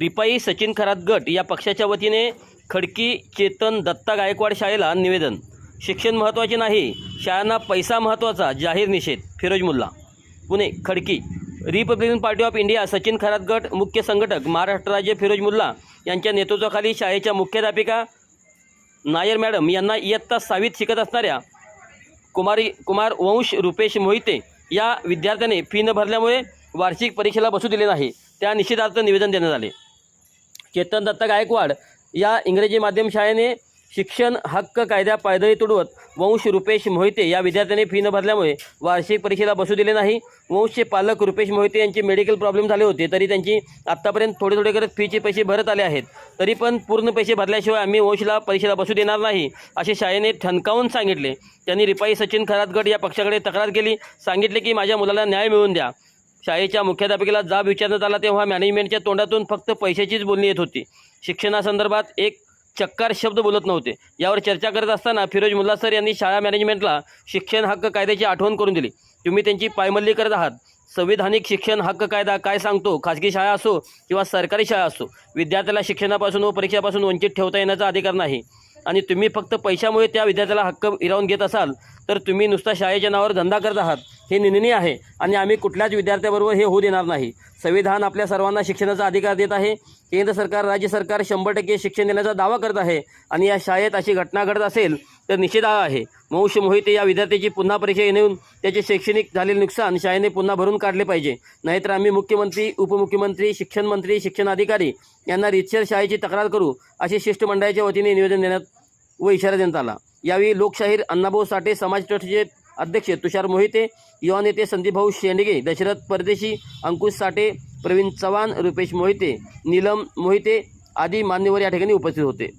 रिपाई सचिन खरात गट या पक्षाच्या वतीने खडकी चेतन दत्ता गायकवाड शाळेला निवेदन. शिक्षण महत्त्वाचे नाही शाळांना पैसा महत्त्वाचा जाहीर निषेध Firoz Mulla. Pune Khadki. Republican party of India Sachin Kharat गट मुख्य संघटक महाराष्ट्र राज्य फिरोज मुल्ला यांच्या नेतृत्वाखाली शाळेच्या मुख्याध्यापिका नायर मॅडम यांना इयत्ता सावीत शिकत असणाऱ्या कुमारी कुमार वंश रुपेश मोहिते या विद्यार्थ्याने फी न भरल्यामुळे वार्षिक परीक्षेला बसू दिले नाही. त्या निषेधार्थ निवेदन देण्यात आले. चेतन दत्ता गायकवाड या इंग्रजी माध्यम शाळेने शिक्षण हक्क कायद्या पायदळी तुडवत वंश रुपेश मोहिते या विद्यार्थ्याने फी न भरल्यामुळे वार्षिक परीक्षेला बसू दिले नाही. वंशचे पालक रुपेश मोहिते यांचे मेडिकल प्रॉब्लेम झाले होते तरी त्यांची आत्तापर्यंत थोडे थोडे करत फीचे पैसे भरत आले आहेत. तरी पण पूर्ण पैसे भरल्याशिवाय आम्ही वंशला परीक्षेला बसू देणार नाही असे शाळेने ठणकावून सांगितले. त्यांनी रिपाई सचिन खरातगड या पक्षाकडे तक्रार केली सांगितले की माझ्या मुलाला न्याय मिळवून द्या. शाळेच्या मुख्याध्यापिकेला जाब विचारण्यात आला तेव्हा मॅनेजमेंटच्या तोंडातून फक्त पैशाचीच बोलणी येत होती. शिक्षणासंदर्भात एक चक्कार शब्द बोलत नव्हते. यावर चर्चा करत असताना फिरोज मुल्ला सर यांनी शाळा मॅनेजमेंटला शिक्षण हक्क कायद्याची आठवण करून दिली. तुम्ही त्यांची पायमल्ली करत आहात. संविधानिक शिक्षण हक्क कायदा काय सांगतो? खाजगी शाळा असो किंवा सरकारी शाळा असो विद्यार्थ्याला शिक्षणापासून व परीक्षेपासून वंचित ठेवता येण्याचा अधिकार नाही. आणि तुम्ही फक्त पैशामुळे त्या विद्यार्थ्याला हक्क हिरावून घेत असाल तर तुम्ही नुसता शाळेच्या नावावर धंदा करत आहात. हे निंदनीय आहे आणि आम्ही कुठल्याच विद्यार्थ्याबरोबर हे होऊ देणार नाही. संविधान आपल्या सर्वांना शिक्षणाचा अधिकार देत आहे. केंद्र सरकार राज्य सरकार शंभर टक्के शिक्षण देण्याचा दावा करत आहे. आणि या शाळेत अशी घटना घडत असेल तर निषेधार्ह आहे. वंश मोहिते या विद्यार्थ्याची पुन्हा परीक्षा येऊन त्याचे शैक्षणिक झालेले नुकसान शाळेने पुन्हा भरून काढले पाहिजे. नाहीतर आम्ही मुख्यमंत्री उपमुख्यमंत्री शिक्षण मंत्री शिक्षण अधिकारी यांना रितसर शाळेची तक्रार करू असे शिष्टमंडळाच्या वतीने निवेदन देण्यात व इशारा देण्यात आला. यावेळी लोकशाहीर अण्णाभाऊ साठे समाज ट्रस्टचे अध्यक्ष तुषार मोहिते युवा नेते संदीपभाऊ शेंडगे दशरथ परदेशी अंकुश साठे प्रवीण चव्हाण रुपेश मोहिते नीलम मोहिते आदी मान्यवर या ठिकाणी उपस्थित होते.